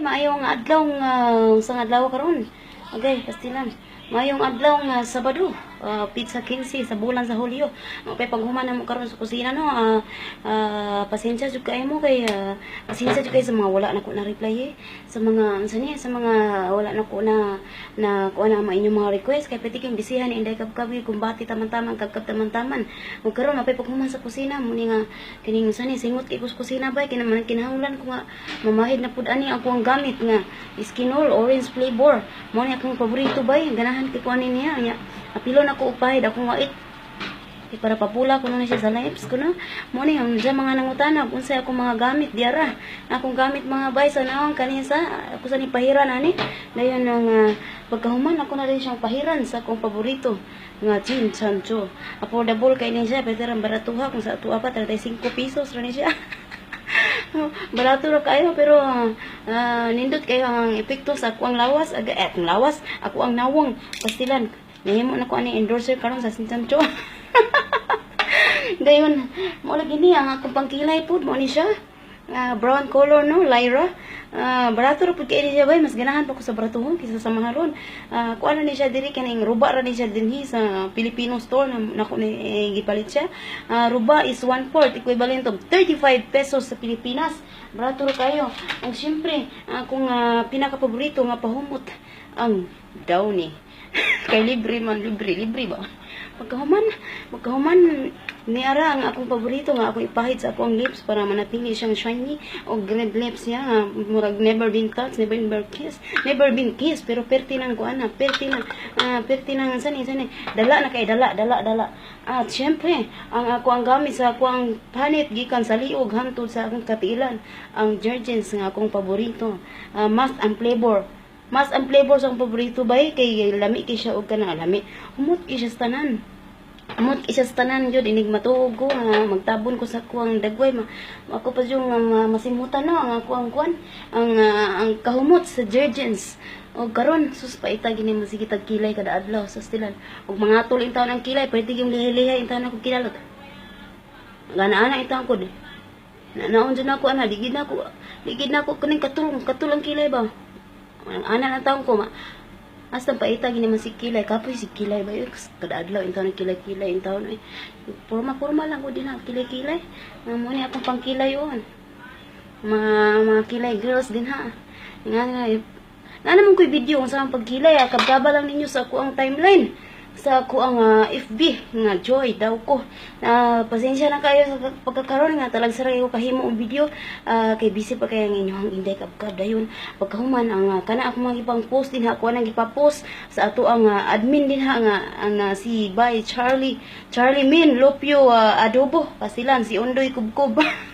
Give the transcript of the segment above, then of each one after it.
maayong adlaw nga sa adlaw karon. Okay, pastilan. Mayong adlaw nga Sabado, uh, pizza 15 sa bulan sa Hulyo. Okay, paghuman na mo karon sa kusina no, ah ah, pasensya jud kay mo kay ah, pasensya jud kay sa mga wala na ko na reply eh. Sa mga unsa niya, sa mga wala na ko na na kuha na mo inyong mga request kay pwede kang bisihan inday kab kabi kumbati taman-taman kagkab taman-taman. Ug karon mapay paghuman sa kusina mo ni nga kining unsa ni singot kay kus kusina ba kinaman kinahanglan ko nga mamahid na pud ani ako ang gamit nga skinol orange flavor. Mo ni akong paborito ba ganahan kay ko ani niya nya. Apilo na ko upahid akong wait Kay para papula ko na siya sa lives ko na. Mo ni ang dyan mga nangutana kung sa akong mga gamit diara. Akong gamit mga bay sa naong kanisa ako sa ni pahiran ani. Dayon ang uh, pagkahuman ako na rin siyang pahiran sa akong paborito nga chin chancho. Affordable kay ni siya pero ang baratuha kung sa tuwa pa 35 pesos ra ni siya. Barato ra kayo pero ah, nindot kayo ang epekto sa ako ang lawas aga eh, lawas ako ang nawong pastilan nahimo na ko ani endorser karon sa Sinsancho Dayon, mo lagi ni ang akong pangkilay pud mo ni siya. Ah, brown color no, Lyra. Ah, barato ra pud kay ni siya bay, mas ganahan pa ko sa baratuhon kaysa sa maharon. Ah, kuan ni siya diri kaning ruba ra ni siya dinhi sa Filipino store na nako ni eh, gipalit siya. Ah, ruba is 1/4 equivalent of 35 pesos sa Pilipinas. Barato ra kayo. Ang siyempre, akong uh, pinaka-paborito nga pahumot ang downy. kay libre man, libre, libre ba? Pagkahuman, pagkahuman, ni ara ang akong paborito nga ako ipahid sa akong lips para manatili siyang shiny o red lips. Niya nga murag never been touched, never been kissed, never been kissed pero perti nang kuan na, perti na, ah, perti nang sani sani, dala na kay dala, dala, dala. At syempre, ang ako ang gamit sa ako ang panit gikan sa liog hantod sa akong katilan, ang Jergens nga akong paborito, Ah, must and flavor mas ang flavor sa akong paborito bay kay lami kay siya og kana lami. Humot kay siya tanan humot kay siya sa tanan jud inig matuog ko nga magtabon ko sa kuang dagway ma, ako pa yung uh, masimutan no ang ako ang kuan ang ah, ang kahumot sa Jergens. O karon sus paita gini mo sige tag kilay kada adlaw sa stilan og mga tul intaw ng kilay pwede gyud lihi-lihi intaw na ko kinalot gana-ana intaw ko na naon dyan ako ana digid na ako digid na ako kuning katulong katulong kilay ba? Ang ana na taong ko ma Hasta paita gini man si kilay kapoy si kilay ba yun kada adlaw intaw ng kilay kilay intaw na porma porma lang ko din ang kilay kilay nga mo ni akong pang kilay yun mga mga kilay girls din ha nga nga na naman ko'y video kung saan pagkilay ha kabgaba lang ninyo sa ako ang timeline sa ako ang ah, FB nga joy daw ko na pasensya na kayo sa pagkakaroon nga talag sa ko kahimo ang video. Ah, kay busy pa kaya ang inyong inday kabkab dayon. Pagkahuman ang ah, kana ako mga ipang post din ha ako nang ipa-post sa ato ang ah, admin din ha nga ang ah, si Bay Charlie Charlie Min Lopio ah, Adobo. Pasilan si Ondoy Kubkob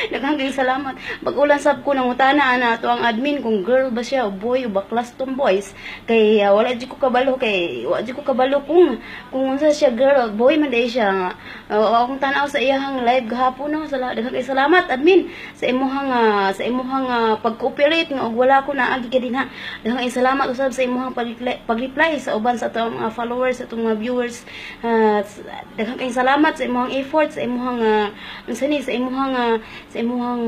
Daghang kayong salamat. Pag-ulan sab ko nang utana na ato ang admin kung girl ba siya o boy o baklas tong boys. Kay ah, wala di ko kabalo kay wala di ko kabalo kung kung unsa siya girl o boy man day siya nga. Uh, akong tanaw sa iyahang live gahapon no. Sala daghang salamat admin sa imuhang ah, sa imuhang uh, pag-cooperate nga wala ko na agi ka din ha. Daghang salamat usab sa imuhang pag-reply, sa uban sa atong mga followers sa atong mga viewers. Uh, daghang salamat sa imuhang effort sa imuhang uh, sa imuhang ah, sa imuhang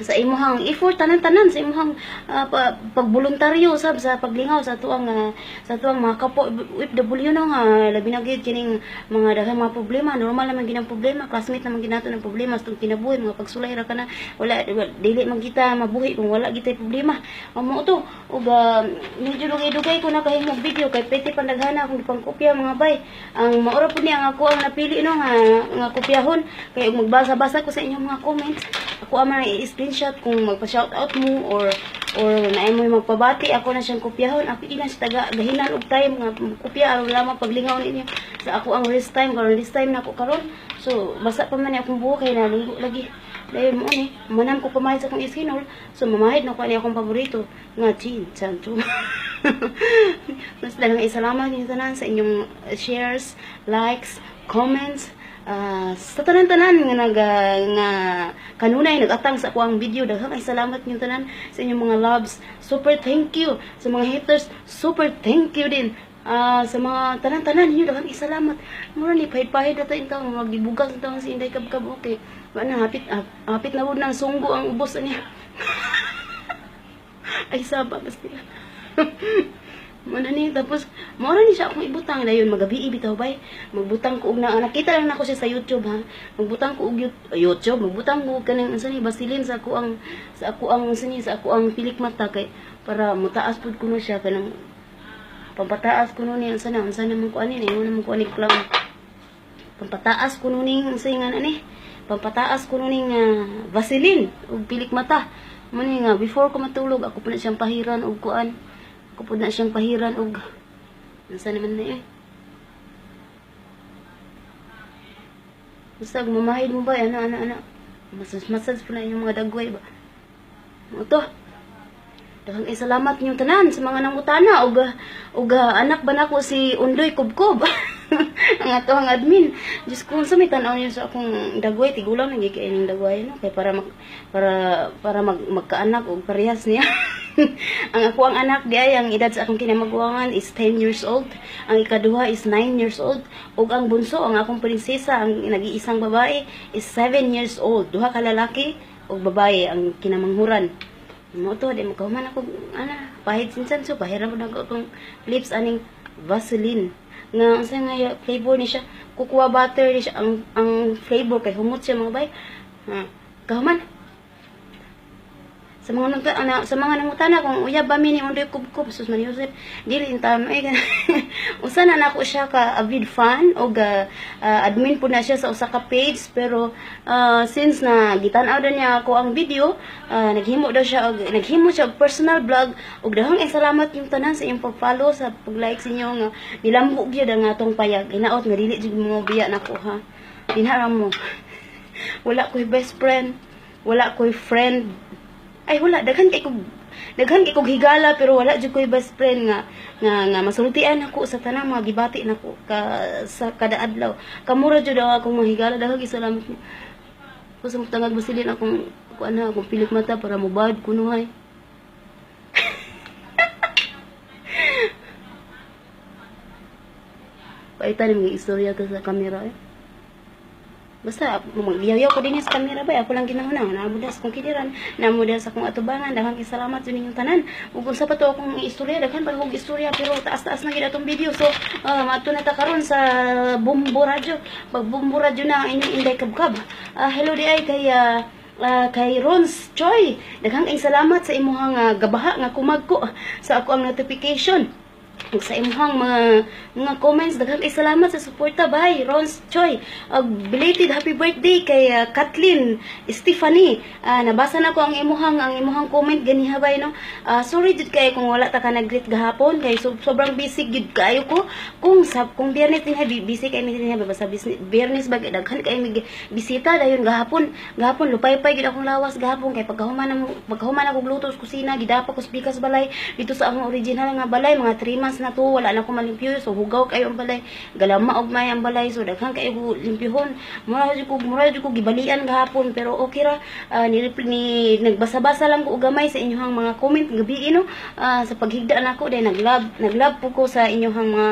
sa imuhang effort tanan-tanan sa imuhang pa, pagboluntaryo sab sa paglingaw sa tuang ah, sa tuang mga kapo OFW no nga labi na gyud kining mga daghang mga problema normal naman ginang problema classmate naman ginato ng problema sa kinabuhi mga pagsulay ra kana wala dili man kita mabuhi kung wala gitay problema. Amo to ug ah, medyo dugay-dugay ko na kahimong video kay pwede pandaghana akong pangkopya mga bay. Ang maura po niya ang ako ang napili no nga nga kopyahon. Kay magbasa-basa ko sa inyong mga comments ako ang mga i-screenshot kung magpa-shoutout mo or or naay mo magpabati. Ako na siyang kopyahon. Ako ina sa taga gahinan og time nga kopya aron lamang paglingaw ninyo sa ako ang rest time karon rest time na ako karon. So basa pa man ni akong buhok kay naligo lagi. Dahil mo ni manam ko pamahid sa akong iskinol so mamahid na ko ani akong paborito. Nga chin chancho mas dalang isalamat ninyo tanan sa inyong shares likes comments Ah, sa tanan-tanan nga nag nga kanunay nagatang sa ako ang video. Daghang salamat niyo tanan sa inyong mga loves. Super thank you. Sa mga haters super thank you din. Ah, sa mga tanan-tanan niyo daghang isalamat mura ni pahid-pahid na tayo taong magibugas na taong si Inday Kabkab okay. Wala na hapit ah, hapit na wud nang sunggo ang ubos niya. Ay, saba, basta. Mana ni tapos mora ni siya akong ibutang. Dayon magabi bitaw bay. Magbutang ko og na nakita lang nako siya sa YouTube ha. Magbutang ko og YouTube magbutang ko og kanang unsa ni basilin sa ako ang sa ako ang unsa ni sa ako ang pilik mata kay para mutaas pud kuno siya kanang pampataas kuno ni unsa na unsa na man ko ani ni mo naman ko ani clown. Pampataas kuno ning unsa nga ani pampataas kuno ning ah, vaseline og pilik mata. Mo ni nga before ko matulog ako pa na siyang pahiran og kuan ako po na siyang pahiran og nasa naman na eh. Basta mamahid mo ba, ana, ana, ana. Masas, masas po na inyong mga dagway ba. Mo to. Daghang eh, salamat niyong tanan sa mga nangutana og og ah, anak ba nako si Undoy Kubkob. ang ato ang admin. Just kung sa may tanaw niyo sa akong dagway, tigulang nang gikay ning dagway no kay para mag, para para mag, magkaanak og parehas niya. ang ako ang anak di ay ang edad sa akong kinamaguangan is 10 years old. Ang ikaduha is 9 years old ug ang bunso ang akong prinsesa ang nag-iisang babae is 7 years old. Duha ka lalaki ug babae ang kinamanghuran. Mo to di makahuman ako ana pahid sinsan so pahiram na ko akong lips aning Vaseline nga unsa nga flavor ni siya kukuha butter ni siya ang ang flavor kay humot siya mga bay ha kahuman sa mga nagta ana, sa mga nangutana kung uyab ba mi ni undoy kubkub? Sus man Joseph dili intano ay usa na nako siya ka avid fan og ah, ah, admin po na siya sa usa ka page pero ah, since na gitan-aw niya ako ang video ah, naghimo daw siya og naghimo siya og personal vlog ug dahang salamat yung tanan sa inyong pag-follow sa pag-like sa inyo nga nilambog gyud ang atong payag. Inaot nga dili jud mo biya nako ha? Dinara mo. Wala ko'y best friend wala ko'y friend ay wala. Daghan kay kog daghan kay kog higala pero wala jud ko'y best friend nga nga nga masultian ako sa tanang mga gibati nako ka sa kada adlaw. Kamura jud ang akong mga higala. Daghan salamat niyo ko sa tangag basilin akong kuan na akong pilik mata para mubad kuno hay. Paitan mga istorya ka sa kamera eh. Basta, magyaw ko din sa kamera ba, ako lang ginahuna, namudas kong kiliran, namudas akong atubangan, daghang salamat sa inyong tanan. Ug unsa pa to akong istorya, daghan pa akong istorya, pero taas-taas na gid atong video. So, uh, mato na ta karon sa Bumbo Radio. Pag Bumbo Radio na ang inyong Inday Kabkab. Ah, hello di ay kay ah, ah, kay Rons Choi. Daghang ang salamat sa imuhang ah, gabaha nga kumagko sa ako ang notification ug sa imong mga mga comments daghang kay salamat sa suporta bay Rons Choi ug belated happy birthday kay uh, Kathleen Stephanie. Ah, nabasa na ko ang imuhang ang imuhang comment ganiha bay no? Ah, sorry jud kay kung wala ta ka nag-greet gahapon kay so, sobrang busy gid kayo ko. Kung sab kung biyernes din busy kay mi din habi basta business biyernes bag daghan kay mig bisita dayon gahapon gahapon lupay-pay gid akong lawas gahapon kay pagkahuman ng pagkahuman ako gluto sa kusina gidapa ko sa balay. Dito sa akong original nga balay mga 3 months na to wala na ko malimpyo so hugaw kayo ang balay galama og may ang balay so daghan kayo ko limpyhon mura jud ko mura jud ko gibalian gahapon pero okay ra. Ah, ni, ni nagbasa-basa lang ko gamay sa inyong mga comment gabi no Ah, sa paghigda nako dahil naglab naglab po ko sa inyong mga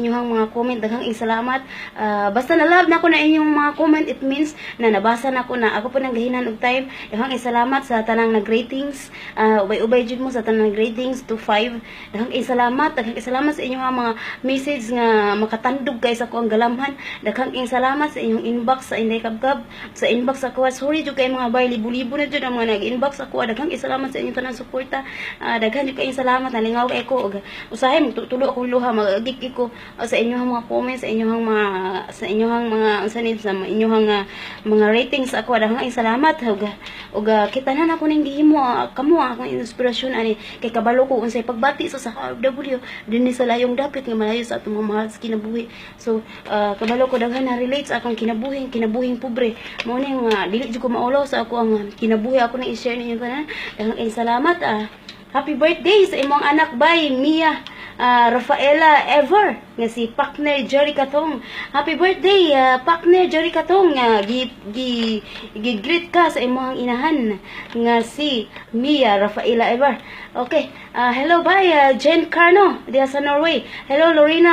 inyong mga comment daghang salamat. Ah, basta na ko na inyong mga comment it means na nabasa na ko na ako po nang gahinan og time. Daghang salamat sa tanang nag-ratings. Ah, ubay-ubay jud mo sa tanang nag-ratings to 5 daghang salamat daghang ing salamat sa inyong mga message nga makatandog kay sa ko ang galamhan. Daghang ing salamat sa inyong inbox sa Inday Kabkab sa inbox ako sorry jud kay mga bay libo-libo na jud ang mga nag-inbox ako daghang ing salamat sa inyong tanang suporta Ah, daghan jud kay salamat nalingaw kay ko og usahay tulo ako luha magagik ko ah, sa inyong mga comments sa inyong mga sa inyong mga unsa sa inyong mga mga ratings ako daghang ing salamat og og ah, kita na ako ning gihimo ah, kamo ah, akong inspirasyon ani kay kabalo ko unsay pagbati sa sa OFW dinhi sa layong dapit nga malayo sa atong mga mahal sa kinabuhi. So ah, kabalo ko daghan na relate sa akong kinabuhi kinabuhing pobre. Mao ni nga dili jud ko maulaw sa ako ang kinabuhi. Ako na i-share ninyo tanan daghang ing salamat ah. Happy birthday sa imong anak bay, Mia ah, Rafaela Ever, nga si Pakner Jerry Katong. Happy birthday, ah, Pakner Jerry Katong. nga gi, gi, gi-greet ka sa imong inahan, nga si Mia Rafaela Ever. Okay, ah, hello bay, ah, Jen Carno, diya sa Norway. Hello, Lorena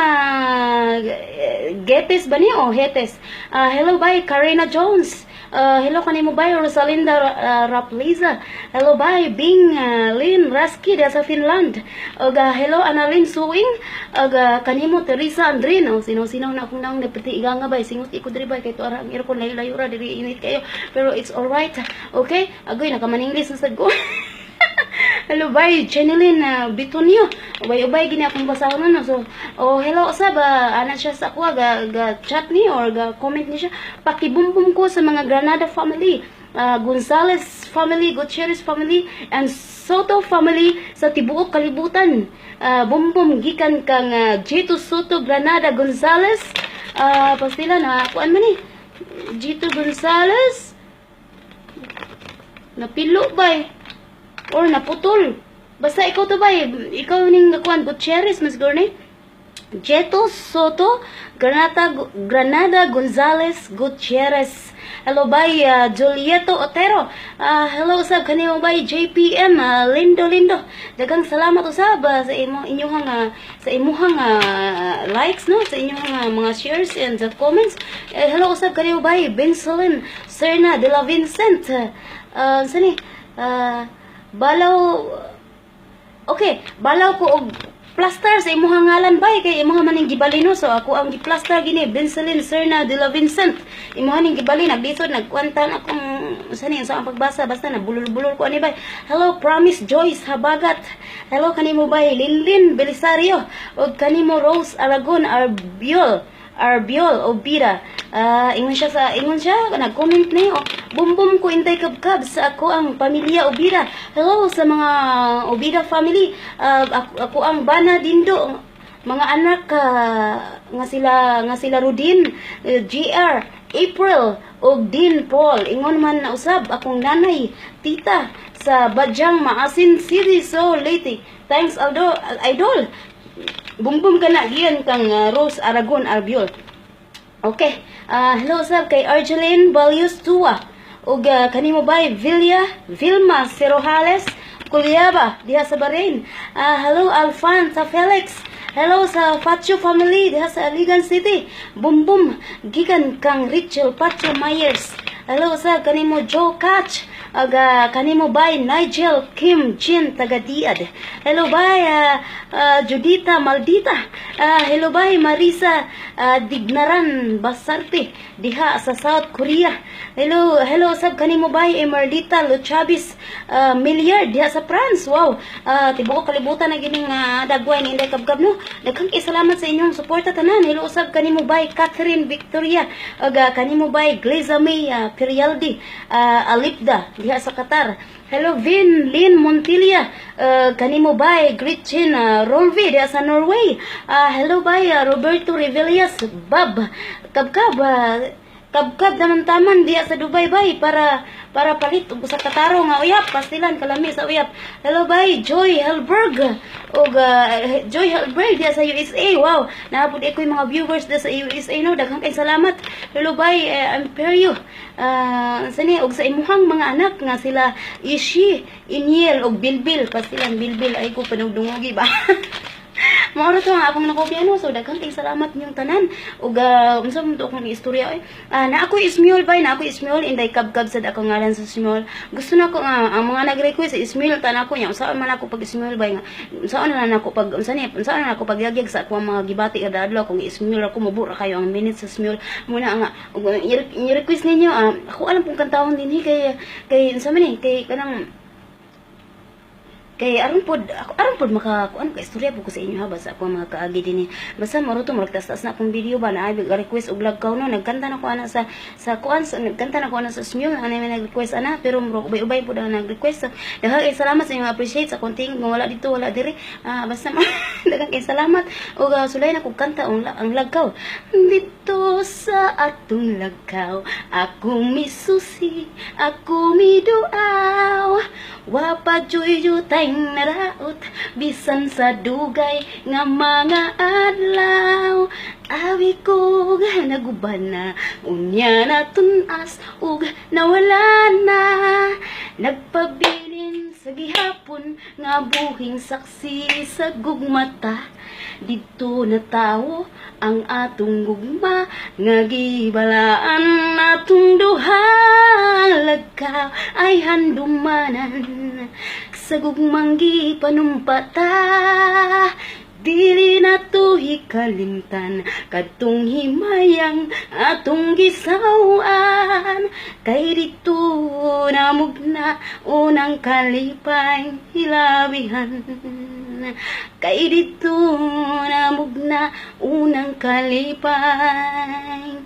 eh, Getes ba niya o Hetes? Ah, hello bay, Karina Jones. Uh, hello kanimo bay Rosalinda uh, Rapliza. Hello bay Bing uh, Lin Raski da Finland. Ug uh, hello Annalyn Suing. Ug uh, kanimo Teresa Andrin. Oh, sino-sino na akong naong napati iganga bay singot iko diri bay kay to arang aircon layo-layo ra diri init kayo. Pero it's alright. Okay? Agoy nakamaninglis na sad. hello bay Jenilyn uh, Bitonio ubay-ubay gini akong basahon na so oh hello sab uh, ana siya sa ako ga, ga chat ni or ga comment ni siya? Pakibumbum ko sa mga Granada family uh, Gonzales family Gutierrez family and Soto family sa tibuok kalibutan. Uh, bumbum gikan kang uh, Jito Soto Granada Gonzales. Uh, pastila na kuan man ni? Jito Gonzales? Napilo bay or naputol. Basta ikaw to ba Ikaw ning nakuan Gutierrez, Mas Gorney? Jeto Soto, Granada, Granada Gonzales Gutierrez. Hello bay uh, Julieto Otero. Uh, hello sab kanimo bay JPM uh, Lindo Lindo. Dagang salamat usab uh, sa imo inyong uh, sa imuhang uh, likes no sa inyong uh, mga shares and uh, comments. Uh, hello usab kanimo bay Bensolin Serna de la Vincent. Uh, sani uh, balaw okay balaw ko og plaster sa imong ngalan bay kay imong maning gibalino. So ako ang giplaster gini Bencelin Serna de la Vincent. Imong ning gibali naglisod nagkwantan akong sani sa ang pagbasa basta na bulol-bulol ko ani bay. Hello promise Joyce Habagat. Hello kanimo bay Linlin Belisario. Og kanimo Rose Aragon Arbiol Arbiol o Bira. Ah, ingon siya sa ingon siya nag-comment ni oh, bum bum ko intay kabkab sa ako ang pamilya Obira. Hello sa mga Obira family. Ah, ako, ako ang Bana Dindo mga anak ah, nga sila nga sila Rudin, eh, GR, April ug Din Paul. Ingon man na usab akong nanay, tita sa Badyang Maasin City so late. Thanks Aldo, idol. Bumbum ka na giyan kang uh, Rose Aragon Arbiol. Okay. Uh, hello sab kay Argeline Valius Tua. Ug uh, kanimo bay Vilya Vilma Cerojales Kulyaba diha sa Bahrain. Uh, hello Alfan sa Felix. Hello sa Pacho family diha sa Aligan City. Bum bum gikan kang Rachel Pacho Myers. Hello sa kanimo Joe Catch. Aga kanimo bay Nigel Kim Jin taga Diad. Hello bay uh, uh, Judita Maldita. Uh, hello bay Marisa uh, Dignaran Basarte diha sa South Korea. Hello hello sab kanimo bay Emerlita Luchabis uh, Milliard diha sa France. Wow. Uh, tibuok kalibutan na gining uh, dagway ni Inday Kabkab no. Daghang salamat sa inyong suporta tanan. Hello sab kanimo bay Catherine Victoria. Aga kanimo bay Gleza May uh, Perialdi uh, Alipda diha sa Qatar. Hello Vin Lin Montilia. Uh, kanimo bay Gretchen uh, Rolvi diha sa Norway. Uh, hello bay uh, Roberto Revelias Bab. Kabkab uh, kabkab naman taman diya sa Dubai bay para para palit ug sa kataro nga uyap pastilan kalami sa uyap. Hello bay Joy Helberg. Ug uh, Joy Helberg diya sa USA wow. Naapod ikoy mga viewers diya sa USA no? Daghang kay salamat. Hello bay uh, Imperio uh, sani og sa imuhang mga anak nga sila Ishi Iniel og Bilbil. Pastilan Bilbil ay ko panugdungogi ba Mauro to nga akong nakopya no? So daghang kay salamat niyong tanan. Ug uh, man to akong istorya oy? Uh, na ako Ismiol bay na ako Ismiol inday kabkab sad ako ngalan sa Ismiol gusto na ko nga ang mga nag-request sa Ismiol tan ako nya unsa man ako pag Ismiol bay nga? Unsa na ako pag unsa ni unsa na ako pagyagyag sa ako mga gibati kada adlaw kung Ismiol ako mabura kayo ang minutes sa Ismiol muna nga i-request ninyo uh, ako alam kung kantahon dinhi kay kay unsa man ni kay kanang kay aron pod ako aron pod maka kuan ka istorya po ko sa inyo ha basta ako mga kaagi dinhi basta maro to magtastas na akong video ba na ay request og lagkaw no nagkanta na ko ana sa sa kuan sa nagkanta na ko ana sa smule ana may nag-request ana pero muro ubay-ubay po daw nag-request. Daghang kay salamat sa inyo appreciate sa konting wala dito wala diri. Ah basta daghang kay salamat. Og uh, sulay na kog kanta ang, ang lagkaw dito atong lagkaw. Ako misusi ako miduaw wa pa juyo tayong naraot bisan sa dugay nga mga adlaw. Awi ko nga naguban na unya na tunas ug nawala na. Nagpabilin sa gihapon nga buhing saksi sa gugmata didto na tawo ang atong gugma nga gibalaan atong duha. Lagka ay handumanan sa gugmang gipanumpata. Dili na to hikalimtan kadtong himayang atong gisawan kay dito namugna unang kalipay hilabihan kay dito namugna unang kalipay.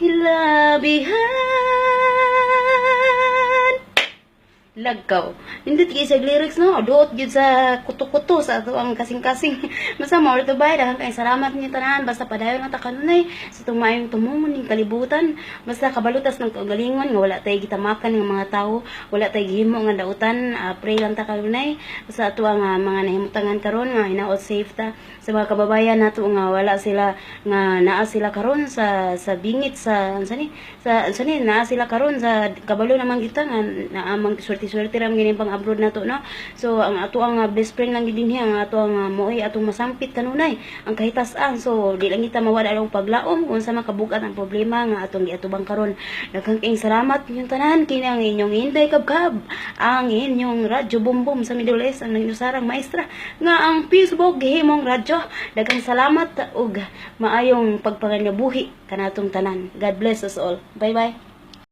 Hilabihan lagkaw. Hindi tigay sa lyrics no, doot gyud sa kuto-kuto sa ato ang kasing-kasing. Basta mo to bay dahan kay salamat niyo tanan. Basta padayon ta kanunay. Sa tumayong tumumon ning kalibutan. Basta kabalutas ng kaugalingon nga wala tay gitamakan ng mga tawo, wala tay gihimo nga dautan, uh, pray lang ta kanunay. Sa ato ang ah, mga nahimutangan karon nga hinaot safe ta. Sa mga kababayan nato nga wala sila nga naa sila karon sa sa bingit sa unsa ni sa unsa ni naa sila karon sa kabalo naman kita nga naamang swerte-swerte ra gini pang abroad nato no? So ang ato ang ah, best friend lang gid dinhi ang ato ang uh, moy atong masampit kanunay. Ang kahitasan so di lang kita mawala ang paglaom kung sa makabugat ang problema nga atong giatubang karon. Daghang king salamat yung tanan kini ang inyong Inday Kabkab ang inyong radyo bumbum sa Middle East ang nagusarang maestra nga ang Facebook gihimong radyo. Daghang salamat ug maayong pagpangabuhi kanatong tanan. God bless us all. Bye bye